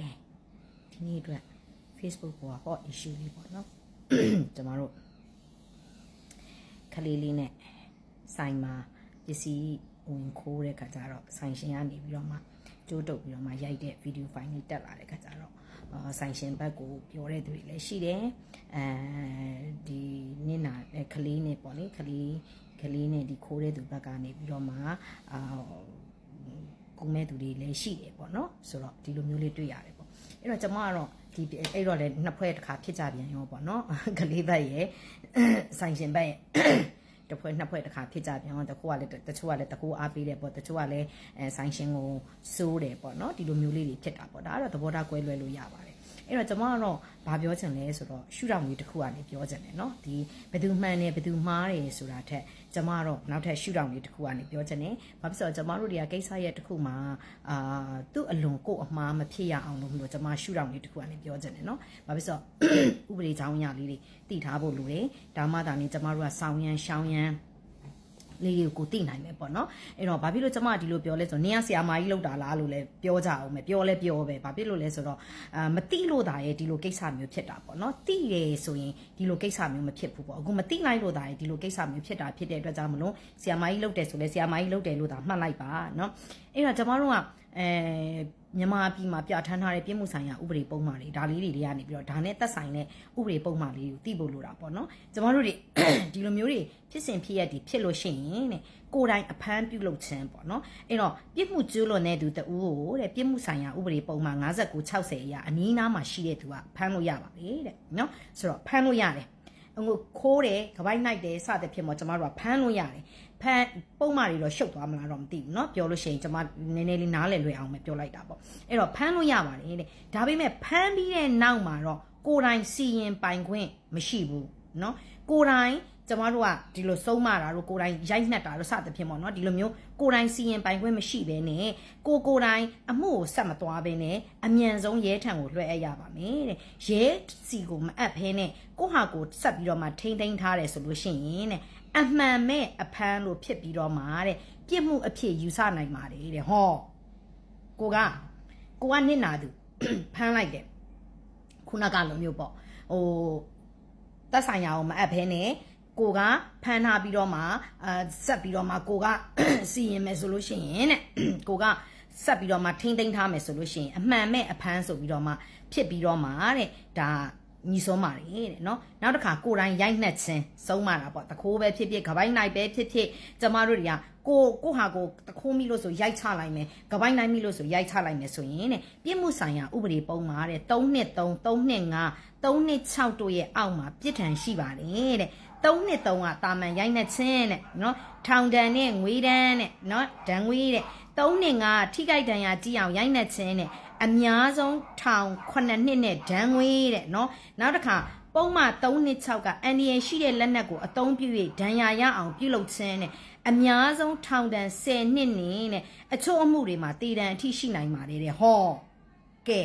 ကဲဒီနေ့အတွက် Facebook ပေါ်က hot issue လေးပေါ့နော်ကျမတို့ခလေးလေးနဲ့ဆိုင်မှာပစ္စည်းဝင်ခိုးတဲ့ခါကျတော့ဆိုင်ရှင်ကနေပြီးတော့မှကြိုးတုပ်ပြီးတော့မှရိုက်တဲ့ video file လေးတက်လာတဲ့ခါကျတော့အာဆိုင်ရှင်ဘက်ကိုပြောတဲ့သူတွေလည်းရှိတယ်အဲဒီနင့်နာခလေးနဲ့ပေါ့လေခလေးခလေးနဲ့ဒီခိုးတဲ့သူဘက်ကနေပြီးတော့မှအာ ကုမဲ့သူတွေလည်းရှိတယ်ပေါ့နော်ဆိုတော့ဒီလိုမျိုးလေးတွေ့ရတယ်ပေါ့အဲ့တော့ကျွန်မကတော့ဒီအဲ့တော့လည်းနှစ်ဖွဲ့တစ်ခါဖြစ်ကြပြန်ရောပေါ့နော်ကလေးဘက်ရဲ့ဆိုင်ရှင်ဘက်ရဲ့တစ်ဖွဲ့နှစ်ဖွဲ့တစ်ခါဖြစ်ကြပြန်တော့တခုကလည်းတချို့ကလည်းတကူအားပေးတယ်ပေါ့တချို့ကလည်းအဲဆိုင်ရှင်ကိုစိုးတယ်ပေါ့နော်ဒီလိုမျိုးလေးတွေဖြစ်တာပေါ့ဒါကတော့သဘောထားကွဲလွဲလို့ရပါတယ်အဲ့တော့ကျွန်မကတော့ဘာပြောချင်လဲဆိုတော့ရှုထောင့်လေးတစ်ခုကနေပြောချင်တယ်เนาะဒီဘယ်သူမှန်တယ်ဘယ်သူမှားတယ်ဆိုတာထက် ကျမတော့နောက်ထပ်ရှုထောင့်လေးတစ်ခုကနေပြောချင်တယ်။ဘာဖြစ်လို့ကျမတို့တွေကကိစ္စရဲ့တစ်ခုမှာအာသူ့အလွန်ကိုအမှားမဖြစ်ရအောင်လို့မလို့ကျမရှုထောင့်လေးတစ်ခုကနေပြောချင်တယ်နော်။ဘာဖြစ်လို့ဥပဒေကြောင်းရလေးတွေတည်ထားဖို့လိုတယ်။ဒါမှသာနေကျမတို့ကဆောင်းရန်ရှောင်းရန် လေးတွေကိုသိနိုင်မယ်ပေါ့နော်အဲ့တော့ဘာဖြစ်လို့ကျမဒီလိုပြောလဲဆိုတော့နင်းကဆရာမကြီးလောက်တာလားလို့လည်းပြောကြအောင်မယ်ပြောလဲပြောပဲဘာဖြစ်လို့လဲဆိုတော့အာမသိလို့တာရဲ့ဒီလိုကိစ္စမျိုးဖြစ်တာပေါ့နော်သိတယ်ဆိုရင်ဒီလိုကိစ္စမျိုးမဖြစ်ဘူးပေါ့အခုမသိနိုင်လို့တာရဲ့ဒီလိုကိစ္စမျိုးဖြစ်တာဖြစ်တဲ့အတွက်ကြောင့်မလို့ဆရာမကြီးလောက်တယ်ဆိုလဲဆရာမကြီးလောက်တယ်လို့တာမှတ်လိုက်ပါနော်အဲ့တော့ကျမတို့ကအဲ မြန်မာပြည်မှာပြဋ္ဌာန်းထားတဲ့ပြည်မှုဆိုင်ရာဥပဒေပုံမှန်တွေဒါလေးတွေကနေပြီးတော့ဒါနဲ့သက်ဆိုင်တဲ့ဥပဒေပုံမှန်လေးကိုသိဖို့လိုတာပေါ့နော်ကျမတို့တွေဒီလိုမျိုးတွေဖြစ်စဉ်ဖြစ်ရဒီဖြစ်လို့ရှိရင်တဲ့ကိုယ်တိုင်အဖမ်းပြုလုပ်ခြင်းပေါ့နော်အဲ့တော့ပြစ်မှုကျူးလွန်တဲ့သူတဦးကိုတဲ့ပြစ်မှုဆိုင်ရာဥပဒေပုံမှန်59 60အရာအနည်းနားမှာရှိတဲ့သူကဖမ်းလို့ရပါလေတဲ့နော်ဆိုတော့ဖမ်းလို့ရတယ် ငိုခိုးတယ်ကပိုက်နိုင်တယ်စသဖြင့်ပေါ့ကျမတို့ကဖမ်းလို့ရတယ်ဖမ်းပုံမှန်တွေတော့ရှုပ်သွားမလားတော့မသိဘူးเนาะပြောလို့ရှိရင်ကျမနည်းနည်းလေးနားလည်လွယ်အောင်ပဲပြောလိုက်တာပေါ့အဲ့တော့ဖမ်းလို့ရပါတယ်တဲ့ဒါပေမဲ့ဖမ်းပြီးတဲ့နောက်မှာတော့ကိုယ်တိုင်စီရင်ပိုင်ခွင့်မရှိဘူးเนาะကိုယ်တိုင် ကျမတို့ကဒီလိုစုံးမတာတို့ကိုယ်တိုင်ရိုက်နှက်တာတို့စသဖြင့်ပေါ့နော်ဒီလိုမျိုးကိုယ်တိုင်စီရင်ပိုင်ခွင့်မရှိဘဲနဲ့ကိုကိုယ်တိုင်အမှုကိုဆက်မသွားဘဲနဲ့အမြန်ဆုံးရဲထံကိုလွှဲအပ်ရပါမယ်တဲ့ရဲစီကိုမအပ်ဖဲနဲ့ကိုဟာကိုဆက်ပြီးတော့မှထိမ့်သိမ်းထားတယ်ဆိုလို့ရှိရင်တဲ့အမှန်မဲ့အဖမ်းလို့ဖြစ်ပြီးတော့မှတဲ့ပြစ်မှုအဖြစ်ယူဆနိုင်ပါတယ်တဲ့ဟောကိုကကိုကနစ်နာသူဖမ်းလိုက်တယ်ခုနကလိုမျိုးပေါ့ဟိုသက်ဆိုင်ရာကိုမအပ်ဖဲနဲ့ ကိုကဖမ်းထားပြီးတော့မှအာဆက်ပြီးတော့မှကိုကစီရင်မယ်ဆိုလို့ရှိရင်တဲ့ကိုကဆက်ပြီးတော့မှထိမ့်သိမ်းထားမယ်ဆိုလို့ရှိရင်အမှန်မဲ့အဖမ်းဆိုပြီးတော့မှဖြစ်ပြီးတော့မှတဲ့ဒါညီဆုံးပါတယ်တဲ့နော်နောက်တစ်ခါကိုယ်တိုင်ရိုက်နှက်ခြင်းဆုံးမတာပေါ့တခိုးပဲဖြစ်ဖြစ်ကပိုင်းနိုင်ပဲဖြစ်ဖြစ်ကျမတို့တွေကကိုကိုဟာကိုတခိုးမိလို့ဆိုရိုက်ချလိုက်မယ်ကပိုင်းနိုင်မိလို့ဆိုရိုက်ချလိုက်မယ်ဆိုရင်တဲ့ပြစ်မှုဆိုင်ရာဥပဒေပုံမှာတဲ့3နှစ်3 3နှစ်5 3နှစ်6တို့ရဲ့အောက်မှာပြစ်ဒဏ်ရှိပါတယ်တဲ့ 3နှစ်3ကတာမန်ရိုက်နှက်ခြင်းတဲ့နော်ထောင်ဒဏ်နဲ့ငွေဒဏ်နဲ့နော်ဒဏ်ငွေတဲ့3နှစ်5ထိခိုက်ဒဏ်ရာကြီးအောင်ရိုက်နှက်ခြင်းတဲ့အများဆုံးထောင်9နှစ်နဲ့ဒဏ်ငွေတဲ့နော်နောက်တစ်ခါပုံမှန်3နှစ်6ကအန်ဒီယရှိတဲ့လက်နက်ကိုအသုံးပြု၍ဒဏ်ရာရအောင်ပြုလုပ်ခြင်းနဲ့အများဆုံးထောင်ဒဏ်10နှစ်နဲ့တဲ့အချို့အမှုတွေမှာတည်တံအထိရှိနိုင်ပါတယ်တဲ့ဟောကဲ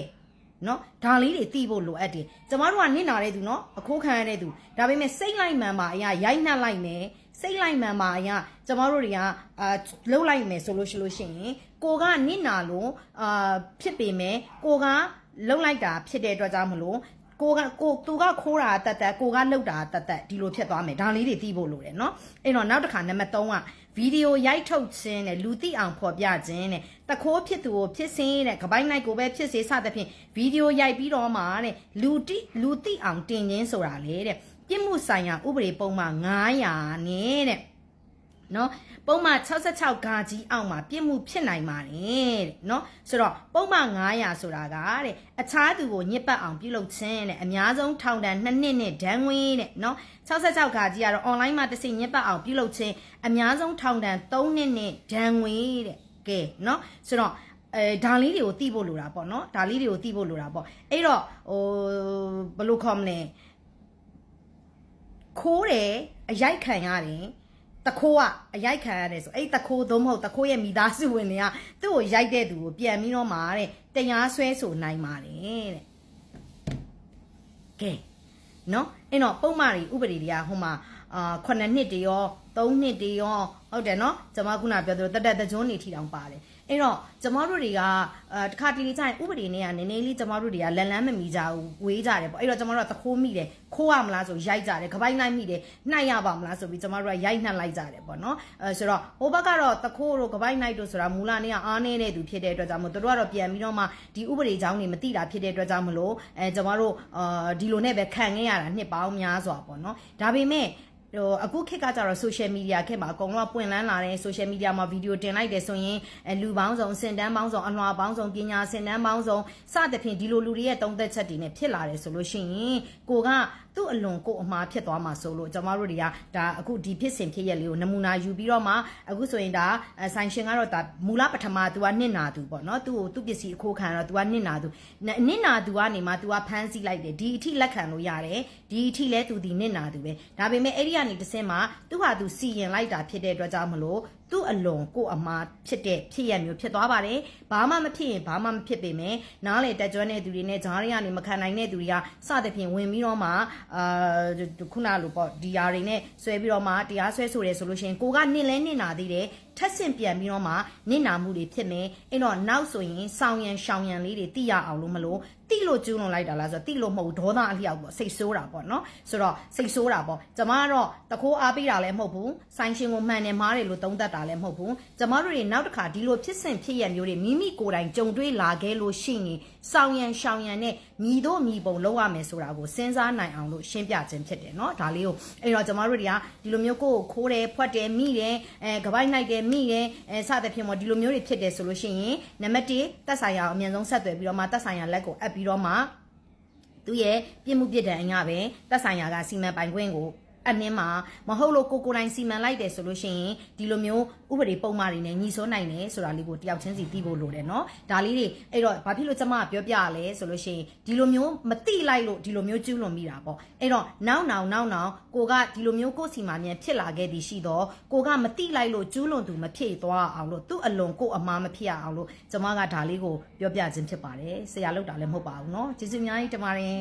နော်ဒါလေးတွေတီးဖို့လိုအပ်တယ်ကျမတို့ကနစ်နာတဲ့သူနော်အခိုးခံရတဲ့သူဒါပေမဲ့စိတ်လိုက်မှန်ပါအရာရိုက်နှက်လိုက်မယ်စိတ်လိုက်မှန်ပါအရာကျမတို့တွေကအာလှုပ်လိုက်မယ်ဆိုလို့ရှိလို့ရှိရင်ကိုကနစ်နာလို့အာဖြစ်ပေမဲ့ကိုကလှုပ်လိုက်တာဖြစ်တဲ့အတွက်ကြောင့်မလို့ ကိုကကိုသူကခိုးတာတတ်တတ်ကိုကလှုပ်တာတတ်တတ်ဒီလိုဖြစ်သွားမယ်ဒါလေးတွေသိဖို့လိုတယ်เนาะအဲ့တော့နောက်တစ်ခါနံပါတ်3ကဗီဒီယိုရိုက်ထုတ်ခြင်းနဲ့လူသိအောင်ဖော်ပြခြင်းနဲ့တခိုးဖြစ်သူကိုဖြစ်စင်းတဲ့ကပိုင်းနိုင်ကိုပဲဖြစ်စေစသဖြင့်ဗီဒီယိုရိုက်ပြီးတော့မှတဲ့လူတိလူသိအောင်တင်ခြင်းဆိုတာလေတဲ့ပြစ်မှုဆိုင်ရာဥပဒေပုံမှန်900နဲ့တဲ့ နော်ပုံမှန်66ဂါကြီးအောက်မှာပြစ်မှုဖြစ်နိုင်ပါတယ်တဲ့နော်ဆိုတော့ပုံမှန်900ဆိုတာကတဲ့အခြားသူကိုညစ်ပတ်အောင်ပြုလုပ်ခြင်းတဲ့အများဆုံးထောင်ဒဏ်2နှစ်နဲ့ဒဏ်ငွေတဲ့နော်66ဂါကြီးကတော့ online မှာတစ်စိညစ်ပတ်အောင်ပြုလုပ်ခြင်းအများဆုံးထောင်ဒဏ်3နှစ်နဲ့ဒဏ်ငွေတဲ့ကဲနော်ဆိုတော့အဲဒါလေးတွေကိုသိဖို့လိုတာပေါ့နော်ဒါလေးတွေကိုသိဖို့လိုတာပေါ့အဲ့တော့ဟိုဘယ်လိုခေါ်မလဲခိုးတယ်အရိုက်ခံရတယ် တခိုးကအရိုက်ခံရတယ်ဆိုအဲ့တခိုးသုံးမဟုတ်တခိုးရဲ့မိသားစုဝင်တွေကသူ့ကိုရိုက်တဲ့သူကိုပြန်ပြီးတော့မှတဲ့တရားဆွဲဆိုနိုင်ပါတယ်တဲ့ကဲနော်အဲ့တော့ပုံမှန်တွေဥပဒေတွေကဟိုမှာအာ9နှစ်တရော 3နှစ်တရောဟုတ်တယ်နော်ကျွန်မခုနပြောသလိုတတက်တကြွနေထီတောင်ပါတယ်အဲ့တော့ကျမတို့တွေကအဲတစ်ခါတလေကျရင်ဥပဒေနဲ့ကနည်းနည်းလေးကျမတို့တွေကလန်လန်းမမီကြဘူးဝေးကြတယ်ပေါ့အဲ့တော့ကျမတို့ကသခိုးမိတယ်ခိုးရမလားဆိုရိုက်ကြတယ်ခပိုက်နိုင်မိတယ်နှိုက်ရပါမလားဆိုပြီးကျမတို့ကရိုက်နှက်လိုက်ကြတယ်ပေါ့နော်အဲဆိုတော့ဟိုဘက်ကတော့သခိုးတို့ခပိုက်နိုင်တို့ဆိုတာမူလနေ့ကအားနေတဲ့သူဖြစ်တဲ့အတွက်ကြောင့်မို့တို့ကတော့ပြန်ပြီးတော့မှဒီဥပဒေကြောင်းတွေမသိတာဖြစ်တဲ့အတွက်ကြောင့်မလို့အဲကျမတို့အာဒီလိုနဲ့ပဲခံခဲ့ရတာနှစ်ပေါင်းများစွာပေါ့နော်ဒါပေမဲ့ ဟိုအခုခေတ်ကကြတော့ social media ခေတ်မှာအကုန်လုံးကပွင့်လန်းလာတယ် social media မှာဗီဒီယိုတင်လိုက်တယ်ဆိုရင်အဲလူပေါင်းစုံစင်တန်းပေါင်းစုံအလွှာပေါင်းစုံပညာစင်တန်းပေါင်းစုံစသဖြင့်ဒီလိုလူတွေရဲ့တုံးသက်ချက်တွေနဲ့ဖြစ်လာတယ်ဆိုလို့ရှိရင်ကိုက သူ့အလွန်ကိုအမှားဖြစ်သွားမှာဆိုလို့ကျွန်တော်တို့တွေကဒါအခုဒီဖြစ်စဉ်ဖြစ်ရက်လေးကိုနမူနာယူပြီးတော့မှအခုဆိုရင်ဒါအဲဆိုင်ရှင်ကတော့ဒါမူလပထမ तू ကနစ်နာသူပေါ့နော်သူ့ကိုသူ့ပစ္စည်းအခိုးခံတော့ तू ကနစ်နာသူနစ်နာသူကနေမှ तू ကဖမ်းဆီးလိုက်တယ်ဒီအထိလက်ခံလို့ရတယ်ဒီအထိလဲ तू ဒီနစ်နာသူပဲဒါပေမဲ့အဲ့ဒီကနေတစ်စင်းမှာသူ့ဟာသူစီရင်လိုက်တာဖြစ်တဲ့အတွက်ကြောင့်မလို့ သူ့အလွန်ကိုအမားဖြစ်တဲ့ဖြစ်ရမျိုးဖြစ်သွားပါတယ်ဘာမှမဖြစ်ရင်ဘာမှမဖြစ်ပေမဲ့နားလေတက်ကြွတဲ့သူတွေနဲ့ဂျားတွေကနေမခံနိုင်တဲ့သူတွေကစသဖြင့်ဝင်ပြီးတော့မှအာခုနလိုပေါ့ဒီယာတွေနဲ့ဆွဲပြီးတော့မှတရားဆွဲဆိုတယ်ဆိုလို့ရှိရင်ကိုကနစ်လဲနစ်နာသေးတယ် ထက်ဆင့်ပြန်ပြီးတော့မှနစ်နာမှုတွေဖြစ်မယ်အဲ့တော့နောက်ဆိုရင်စောင်းရန်ရှောင်ရန်လေးတွေတိရအောင်လို့မလို့တိလို့ကျူးလွန်လိုက်တာလားဆိုတော့တိလို့မဟုတ်ဘူးဒေါသအလျောက်ပေါ့စိတ်ဆိုးတာပေါ့နော်ဆိုတော့စိတ်ဆိုးတာပေါ့ကျမကတော့တခိုးအားပေးတာလည်းမဟုတ်ဘူးဆိုင်ရှင်ကိုမှန်တယ်မားတယ်လို့သုံးသပ်တာလည်းမဟုတ်ဘူးကျမတို့တွေနောက်တစ်ခါဒီလိုဖြစ်စဉ်ဖြစ်ရမျိုးတွေမိမိကိုယ်တိုင်ကြုံတွေ့လာခဲ့လို့ရှိရင်စောင်းရန်ရှောင်ရန်နဲ့မြည်တော့မြည်ပုံလောက်ရမယ်ဆိုတာကိုစဉ်းစားနိုင်အောင်လို့ရှင်းပြခြင်းဖြစ်တယ်เนาะဒါလေးကိုအဲ့တော့ကျမတို့တွေကဒီလိုမျိုးကိုယ်ကိုခိုးတယ်ဖွက်တယ်မိတယ်အဲကပိုက်နိုင်တယ် မိတယ်အဲစသဖြင့်ပေါ့ဒီလိုမျိုးတွေဖြစ်တယ်ဆိုလို့ရှိရင်နံပါတ်1တက်ဆိုင်ရာကိုအမြန်ဆုံးဆက်သွယ်ပြီးတော့မှတက်ဆိုင်ရာလက်ကိုအပ်ပြီးတော့မှသူ့ရဲ့ပြစ်မှုပြစ်ဒဏ်အရပဲတက်ဆိုင်ရာကစီမံပိုင်ခွင့်ကို အနှင်းမှာမဟုတ်လို့ကိုကိုယ်တိုင်စီမံလိုက်တယ်ဆိုလို့ရှိရင်ဒီလိုမျိုးဥပဒေပုံမှားတွေနဲ့ညီစိုးနိုင်တယ်ဆိုတာလေးကိုတယောက်ချင်းစီသိဖို့လိုတယ်เนาะဒါလေးတွေအဲ့တော့ဘာဖြစ်လို့ကျမကပြောပြရလဲဆိုလို့ရှိရင်ဒီလိုမျိုးမတိလိုက်လို့ဒီလိုမျိုးကျူးလွန်မိတာပေါ့အဲ့တော့နောက်နောက်နောက်နောက်ကိုကဒီလိုမျိုးကိုယ်စီမှာမြန်ဖြစ်လာခဲ့သည်ရှိတော့ကိုကမတိလိုက်လို့ကျူးလွန်သူမဖြစ်သွားအောင်လို့သူ့အလွန်ကိုအမားမဖြစ်အောင်လို့ကျမကဒါလေးကိုပြောပြခြင်းဖြစ်ပါတယ်ဆရာလောက်တာလည်းမဟုတ်ပါဘူးเนาะကျေးဇူးအများကြီးတင်ပါတယ်